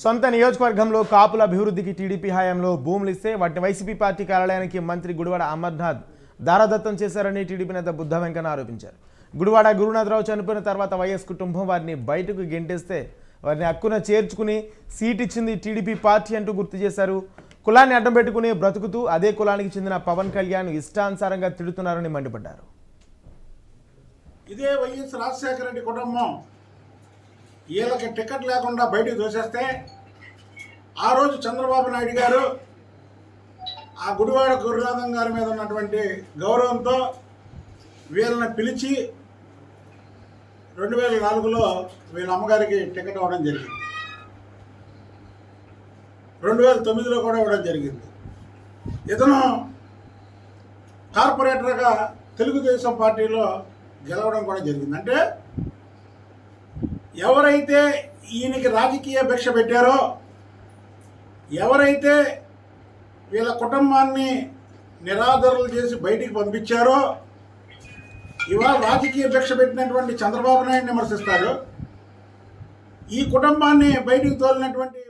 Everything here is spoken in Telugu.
సొంత నియోజకవర్గంలో కాపుల అభివృద్ధికి టీడీపీ హయాంలో భూములు ఇస్తే వాటిని వైసీపీ పార్టీ కార్యాలయానికి మంత్రి గుడివాడ అమర్నాథ్ దారాదత్తం చేశారని టీడీపీ నేత బుద్ధ వెంకన్న ఆరోపించారు. గుడివాడ గురునాథరావు చనిపోయిన తర్వాత వైఎస్ కుటుంబం వారిని బయటకు గెంటేస్తే వారిని హక్కున చేర్చుకుని సీట్ ఇచ్చింది టీడీపీ పార్టీ అంటూ గుర్తు చేశారు. కులాన్ని అడ్డం పెట్టుకుని బ్రతుకుతూ అదే కులానికి చెందిన పవన్ కళ్యాణ్ ఇష్టానుసారంగా తిడుతున్నారని మండిపడ్డారు. ఇదే వైఎస్ రాజశేఖర రెడ్డి కుటుంబం వీళ్ళకి టికెట్ లేకుండా బయటికి తోసేస్తే ఆ రోజు చంద్రబాబు నాయుడు గారు ఆ గుడివాడ గురునాథం గారి మీద ఉన్నటువంటి గౌరవంతో వీళ్ళని పిలిచి రెండు వేల నాలుగులో వీళ్ళ అమ్మగారికి టికెట్ అవ్వడం జరిగింది. రెండు వేల తొమ్మిదిలో కూడా ఇవ్వడం జరిగింది. ఇతను కార్పొరేటర్గా తెలుగుదేశం పార్టీలో గెలవడం కూడా జరిగింది. అంటే ఎవరైతే ఈయనకి రాజకీయ భిక్ష పెట్టారో ఎవరైతే వీళ్ళ కుటుంబాన్ని నిరాదరలు చేసి బయటికి పంపించారో ఇవాళ రాజకీయ భిక్ష పెట్టినటువంటి చంద్రబాబు నాయుడు విమర్శిస్తారు. ఈ కుటుంబాన్ని బయటికి తోలినటువంటి